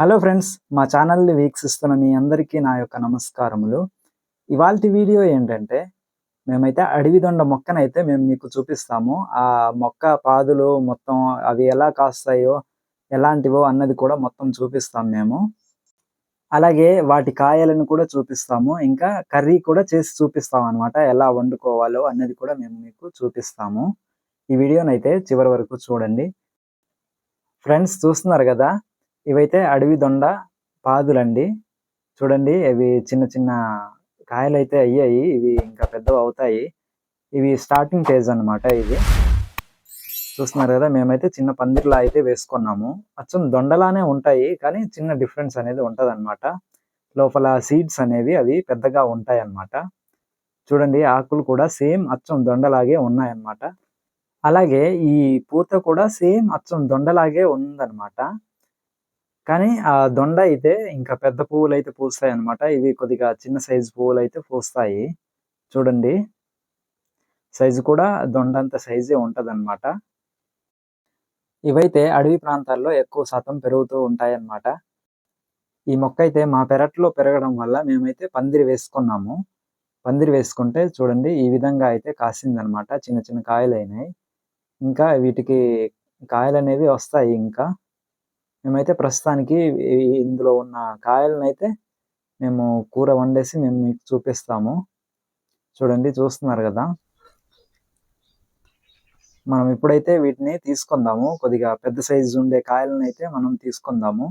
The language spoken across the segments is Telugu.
హలో ఫ్రెండ్స్ మా ఛానల్ని వీక్షిస్తున్న మీ అందరికీ నా యొక్క నమస్కారములు. ఇవాళ వీడియో ఏంటంటే మేమైతే అడవి దొండ మొక్కనైతే మేము మీకు చూపిస్తాము. ఆ మొక్క పాదులు మొత్తం అవి ఎలా కాస్తాయో ఎలాంటివో అన్నది కూడా మొత్తం చూపిస్తాం మేము. అలాగే వాటి కాయలను కూడా చూపిస్తాము. ఇంకా కర్రీ కూడా చేసి చూపిస్తాం అనమాట ఎలా వండుకోవాలో అన్నది కూడా మేము మీకు చూపిస్తాము. ఈ వీడియోనైతే చివరి వరకు చూడండి. ఫ్రెండ్స్ చూస్తున్నారు కదా? ఇవైతే అడవి దొండ పాదులండి. చూడండి ఇవి చిన్న చిన్న కాయలు అయితే అయ్యాయి. ఇవి ఇంకా పెద్దవి అవుతాయి. ఇవి స్టార్టింగ్ ఫేజ్ అన్నమాట ఇది చూస్తున్నారు కదా మేమైతే చిన్న పందిర్లా అయితే వేసుకున్నాము. అచ్చం దొండలానే ఉంటాయి కానీ చిన్న డిఫరెన్స్ అనేది ఉంటది లోపల సీడ్స్ అనేవి అవి పెద్దగా ఉంటాయి అన్నమాట చూడండి ఆకులు కూడా సేమ్ అచ్చం దొండలాగే ఉన్నాయన్నమాట. అలాగే ఈ పూత కూడా సేమ్ అచ్చం దొండలాగే ఉందన్నమాట. కానీ ఆ దొండ అయితే ఇంకా పెద్ద పువ్వులు అయితే పూస్తాయి అన్నమాట ఇవి కొద్దిగా చిన్న సైజు పువ్వులు అయితే పూస్తాయి. చూడండి. సైజు కూడా దొండ అంత సైజే ఉంటుంది అనమాట ఇవైతే అడవి ప్రాంతాల్లో ఎక్కువ శాతం పెరుగుతూ ఉంటాయి అన్నమాట ఈ మొక్క అయితే మా పెరట్లో పెరగడం వల్ల మేమైతే పందిరి వేసుకున్నాము. పందిరి వేసుకుంటే చూడండి ఈ విధంగా అయితే కాసిందనమాట చిన్న చిన్న కాయలు అయినాయి ఇంకా వీటికి కాయలు అనేవి వస్తాయి ఇంకా. మేమైతే ప్రస్తుతానికి ఇందులో ఉన్న కాయలను అయితే మేము కూర వండేసి మేము మీకు చూపిస్తాము. చూడండి చూస్తున్నారు కదా. మనం ఇప్పుడైతే వీటిని తీసుకుందాము. కొద్దిగా పెద్ద సైజు ఉండే కాయలను అయితే మనం తీసుకుందాము.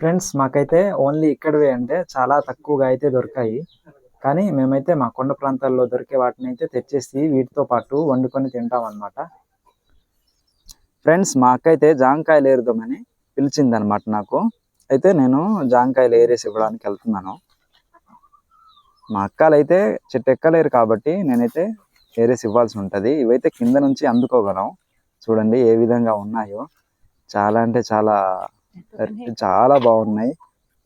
ఫ్రెండ్స్ మాకైతే ఓన్లీ ఇక్కడవే అంటే చాలా తక్కువగా అయితే దొరికాయి. కానీ మేమైతే మా కొండ ప్రాంతాల్లో దొరికే వాటిని అయితే తెచ్చేసి వీటితో పాటు వండుకొని తింటాం అనమాట ఫ్రెండ్స్ మా అక్క అయితే జాంకాయలు ఏరుదామని పిలిచిందనమాట నాకు. అయితే నేను జాంకాయలు ఏరేసి ఇవ్వడానికి వెళ్తున్నాను. మా అక్కలు అయితే చెట్టు ఎక్కలేరు కాబట్టి నేనైతే ఏరేసి ఇవ్వాల్సి ఉంటుంది. ఇవైతే కింద నుంచి అందుకోగలం. చూడండి ఏ విధంగా ఉన్నాయో. చాలా అంటే చాలా చాలా బాగున్నాయి.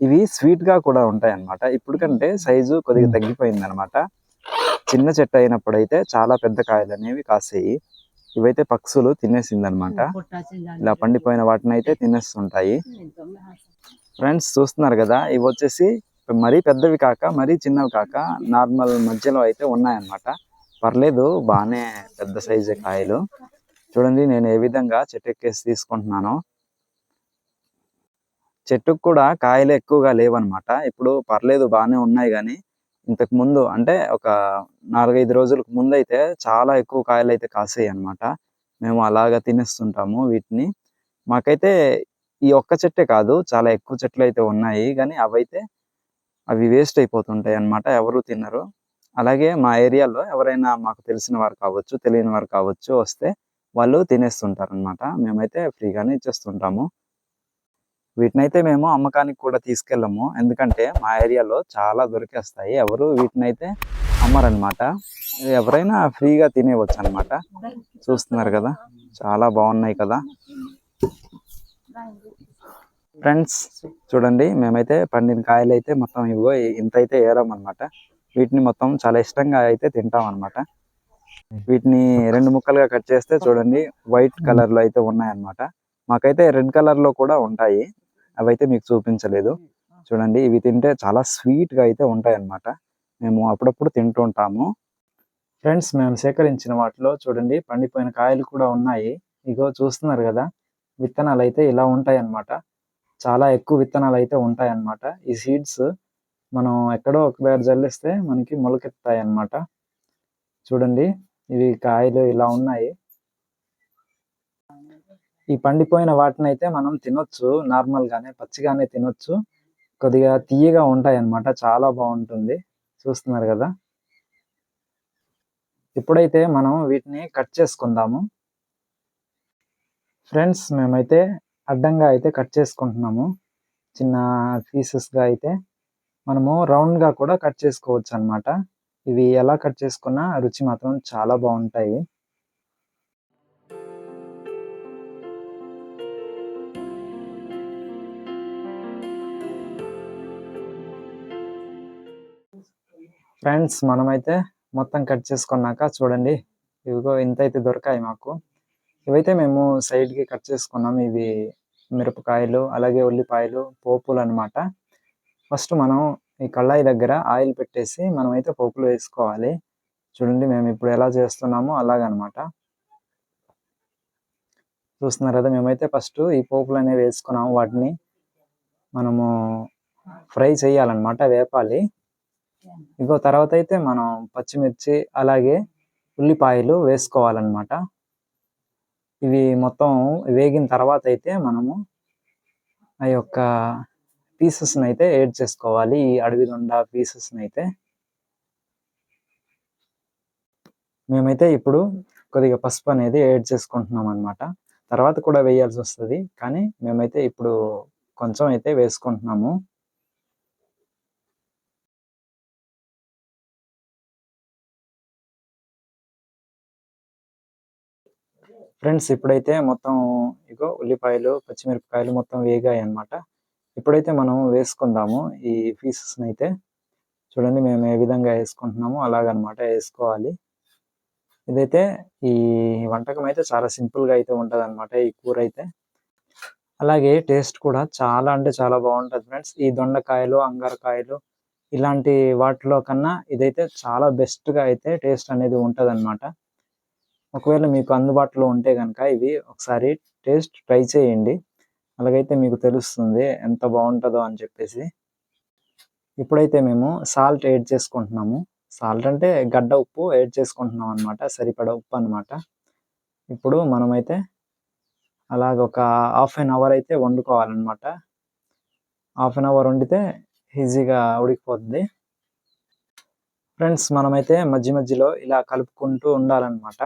ఇవి స్వీట్గా కూడా ఉంటాయి అన్నమాట ఇప్పుడు కంటే సైజు కొద్దిగా తగ్గిపోయింది అనమాట చిన్న చెట్టు అయినప్పుడు అయితే చాలా పెద్ద కాయలు అనేవి కాసాయి. ఇవైతే పక్షులు తినేసింది అనమాట ఇలా పండిపోయిన వాటిని అయితే తినేస్తుంటాయి. ఫ్రెండ్స్ చూస్తున్నారు కదా ఇవి వచ్చేసి మరీ పెద్దవి కాక మరీ చిన్నవి కాక నార్మల్ మధ్యలో అయితే ఉన్నాయన్నమాట. పర్లేదు బాగానే పెద్ద సైజు కాయలు. చూడండి నేను ఏ విధంగా చెట్టు ఎక్కేసి తీసుకుంటున్నాను. చెట్టుకు కూడా కాయలు ఎక్కువగా లేవన్నమాట. ఇప్పుడు పర్లేదు బాగానే ఉన్నాయి కానీ ఇంతకు ముందు అంటే ఒక నాలుగైదు రోజులకు ముందు అయితే చాలా ఎక్కువ కాయలు అయితే కాసాయి అన్నమాట మేము అలాగా తినేస్తుంటాము వీటిని. మాకైతే ఈ ఒక్క చెట్టే కాదు చాలా ఎక్కువ చెట్లు అయితే ఉన్నాయి కానీ అవైతే అవి వేస్ట్ అయిపోతుంటాయి అన్నమాట ఎవరు తినరు. అలాగే మా ఏరియాలో ఎవరైనా మాకు తెలిసిన వారు కావచ్చు తెలియని వారు కావచ్చు వస్తే వాళ్ళు తినేస్తుంటారు అనమాట మేమైతే ఫ్రీగానే ఇచ్చేస్తుంటాము. వీటినైతే మేము అమ్మకానికి కూడా తీసుకెళ్ళము. ఎందుకంటే మా ఏరియాలో చాలా దొరికేస్తాయి. ఎవరు వీటినైతే అమ్మరనమాట. ఎవరైనా ఫ్రీగా తినేవచ్చు అనమాట చూస్తున్నారు కదా చాలా బాగున్నాయి కదా. ఫ్రెండ్స్ చూడండి మేమైతే పండిన కాయలు అయితే మొత్తం ఇవో ఇంత అయితే ఏరాం అనమాట వీటిని మొత్తం చాలా ఇష్టంగా అయితే తింటాం అనమాట వీటిని రెండు ముక్కలుగా కట్ చేస్తే చూడండి వైట్ కలర్లో అయితే ఉన్నాయన్నమాట. మాకైతే రెడ్ కలర్లో కూడా ఉంటాయి. అవైతే మీకు చూపించలేదు. చూడండి ఇవి తింటే చాలా స్వీట్గా అయితే ఉంటాయి అన్నమాట మేము అప్పుడప్పుడు తింటూ ఉంటాము. ఫ్రెండ్స్ మేము సేకరించిన వాటిలో చూడండి పండిపోయిన కాయలు కూడా ఉన్నాయి. ఇగో చూస్తున్నారు కదా విత్తనాలు అయితే ఇలా ఉంటాయి అన్నమాట చాలా ఎక్కువ విత్తనాలు అయితే ఉంటాయి అన్నమాట ఈ సీడ్స్ మనం ఎక్కడో ఒక దగ్గర జల్లిస్తే మనకి మొలకెత్తాయి అన్నమాట చూడండి ఇవి కాయలు ఇలా ఉన్నాయి. ఈ పండిపోయిన వాటిని అయితే మనం తినొచ్చు నార్మల్ గానే పచ్చిగానే తినొచ్చు. కొద్దిగా తీయగా ఉంటాయి అన్నమాట చాలా బాగుంటుంది. చూస్తున్నారు కదా? ఇప్పుడైతే మనం వీటిని కట్ చేసుకుందాము. ఫ్రెండ్స్ మేమైతే అడ్డంగా అయితే కట్ చేసుకుంటున్నాము. చిన్న పీసెస్గా అయితే మనము రౌండ్గా కూడా కట్ చేసుకోవచ్చు అన్నమాట ఇవి ఎలా కట్ చేసుకున్నా రుచి మాత్రం చాలా బాగుంటాయి. ఫ్రెండ్స్ మనమైతే మొత్తం కట్ చేసుకున్నాక చూడండి. ఇవిగో ఇంత అయితే దొరకాయి మాకు. ఇవైతే మేము సైడ్కి కట్ చేసుకున్నాం. ఇవి మిరపకాయలు అలాగే ఉల్లిపాయలు పోపులు అనమాట ఫస్ట్ మనం ఈ కళ్ళాయి దగ్గర ఆయిల్ పెట్టేసి మనమైతే పోపులు వేసుకోవాలి. చూడండి మేము ఇప్పుడు ఎలా చేస్తున్నామో అలాగనమాట. చూస్తున్నారు కదా మేమైతే ఫస్ట్ ఈ పోపులు అనేవి వేసుకున్నాము. వాటిని మనము ఫ్రై చేయాలన్నమాట వేపాలి. ఇంకో తర్వాత అయితే మనం పచ్చిమిర్చి అలాగే ఉల్లిపాయలు వేసుకోవాలన్నమాట. ఇవి మొత్తం వేగిన తర్వాత అయితే మనము ఆ యొక్క పీసెస్ని అయితే యాడ్ చేసుకోవాలి. ఈ అడవి దొండ పీసెస్ని అయితే. మేమైతే ఇప్పుడు కొద్దిగా పసుపు అనేది యాడ్ చేసుకుంటున్నాం అనమాట తర్వాత కూడా వేయాల్సి వస్తుంది. కానీ మేమైతే ఇప్పుడు కొంచెం అయితే వేసుకుంటున్నాము. ఫ్రెండ్స్ ఇప్పుడైతే మొత్తం ఇగో ఉల్లిపాయలు పచ్చిమిరపకాయలు మొత్తం వేగాయి అనమాట ఇప్పుడైతే మనం వేసుకుందాము ఈ పీసెస్ని అయితే చూడండి మేము ఏ విధంగా వేసుకుంటున్నామో అలాగనమాట వేసుకోవాలి. ఇదైతే ఈ వంటకం అయితే చాలా సింపుల్గా అయితే ఉంటుంది అనమాట ఈ కూర అయితే అలాగే టేస్ట్ కూడా చాలా అంటే చాలా బాగుంటుంది ఫ్రెండ్స్. ఈ దొండకాయలు అంగారకాయలు ఇలాంటి వాటిలో కన్నా ఇదైతే చాలా బెస్ట్గా అయితే టేస్ట్ అనేది ఉంటుంది అనమాట ఒకవేళ మీకు అందుబాటులో ఉంటే కనుక ఇవి ఒకసారి టేస్ట్ ట్రై చేయండి. అలాగైతే మీకు తెలుస్తుంది ఎంత బాగుంటుందో అని చెప్పేసి. ఇప్పుడైతే మేము సాల్ట్ యాడ్ చేసుకుంటున్నాము. సాల్ట్ అంటే గడ్డ ఉప్పు యాడ్ చేసుకుంటున్నాం అనమాట సరిపడా ఉప్పు అనమాట ఇప్పుడు మనమైతే అలాగ ఒక హాఫ్ అన్ అవర్ అయితే వండుకోవాలన్నమాట. హాఫ్ అన్ అవర్ వండితే ఈజీగా ఉడికిపోతుంది. ఫ్రెండ్స్ మనమైతే మధ్య మధ్యలో ఇలా కలుపుకుంటూ ఉండాలన్నమాట.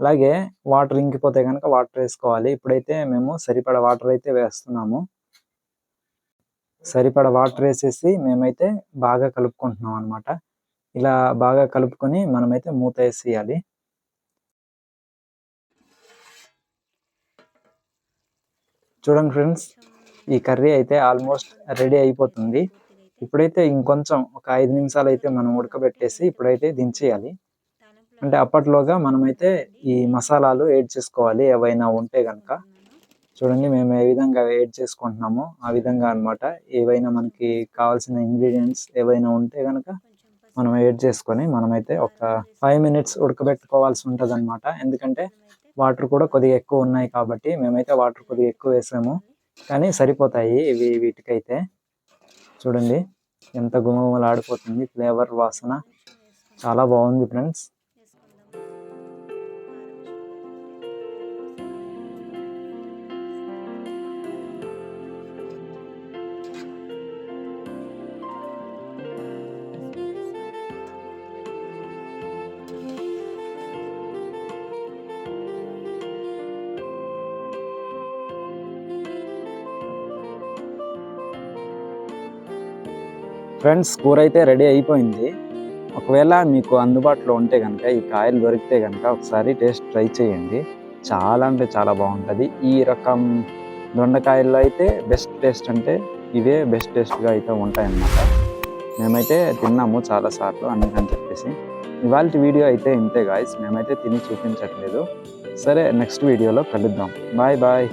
అలాగే వాటర్ ఇంకిపోతే కనుక వాటర్ వేసుకోవాలి. ఇప్పుడైతే మేము సరిపడ వాటర్ అయితే వేస్తున్నాము. సరిపడ వాటర్ వేసేసి మేమైతే బాగా కలుపుకుంటున్నాం అనమాట ఇలా బాగా కలుపుకొని మనమైతే మూత వేసేయాలి. చూడండి ఫ్రెండ్స్ ఈ కర్రీ అయితే ఆల్మోస్ట్ రెడీ అయిపోతుంది. ఇప్పుడైతే ఇంకొంచెం ఒక ఐదు నిమిషాలు అయితే మనం ఉడకబెట్టేసి ఇప్పుడైతే దించేయాలి. అంటే అప్పట్లోగా మనమైతే ఈ మసాలాలు యాడ్ చేసుకోవాలి ఏవైనా ఉంటే కనుక చూడండి మేము ఏ విధంగా యాడ్ చేసుకుంటున్నామో ఆ విధంగా అనమాట ఏవైనా మనకి కావాల్సిన ఇంగ్రీడియంట్స్ ఏవైనా ఉంటే కనుక మనం యాడ్ చేసుకొని మనమైతే ఒక ఫైవ్ మినిట్స్ ఉడకబెట్టుకోవాల్సి ఉంటుంది అనమాట ఎందుకంటే వాటర్ కూడా కొద్దిగా ఎక్కువ ఉన్నాయి కాబట్టి మేమైతే వాటర్ కొద్దిగా ఎక్కువ వేసాము. కానీ సరిపోతాయి ఇవి వీటికైతే. చూడండి ఎంత గుమగుమలాడిపోతుంది ఫ్లేవర్ వాసన. చాలా బాగుంది ఫ్రెండ్స్. ఫ్రెండ్స్ కూర అయితే రెడీ అయిపోయింది. ఒకవేళ మీకు అందుబాటులో ఉంటే కనుక ఈ కాయలు దొరికితే కనుక ఒకసారి టేస్ట్ ట్రై చేయండి. చాలా అంటే చాలా బాగుంటుంది. ఈ రకం దొండకాయల్లో అయితే బెస్ట్ టేస్ట్ అంటే ఇవే బెస్ట్ టేస్ట్గా అయితే ఉంటాయన్నమాట. మేమైతే తిన్నాము చాలాసార్లు అందుకని చెప్పేసి. ఇవాళ వీడియో అయితే ఇంతే గాయస్ మేమైతే తిని చూపించట్లేదు. సరే నెక్స్ట్ వీడియోలో కలుద్దాం. Bye bye.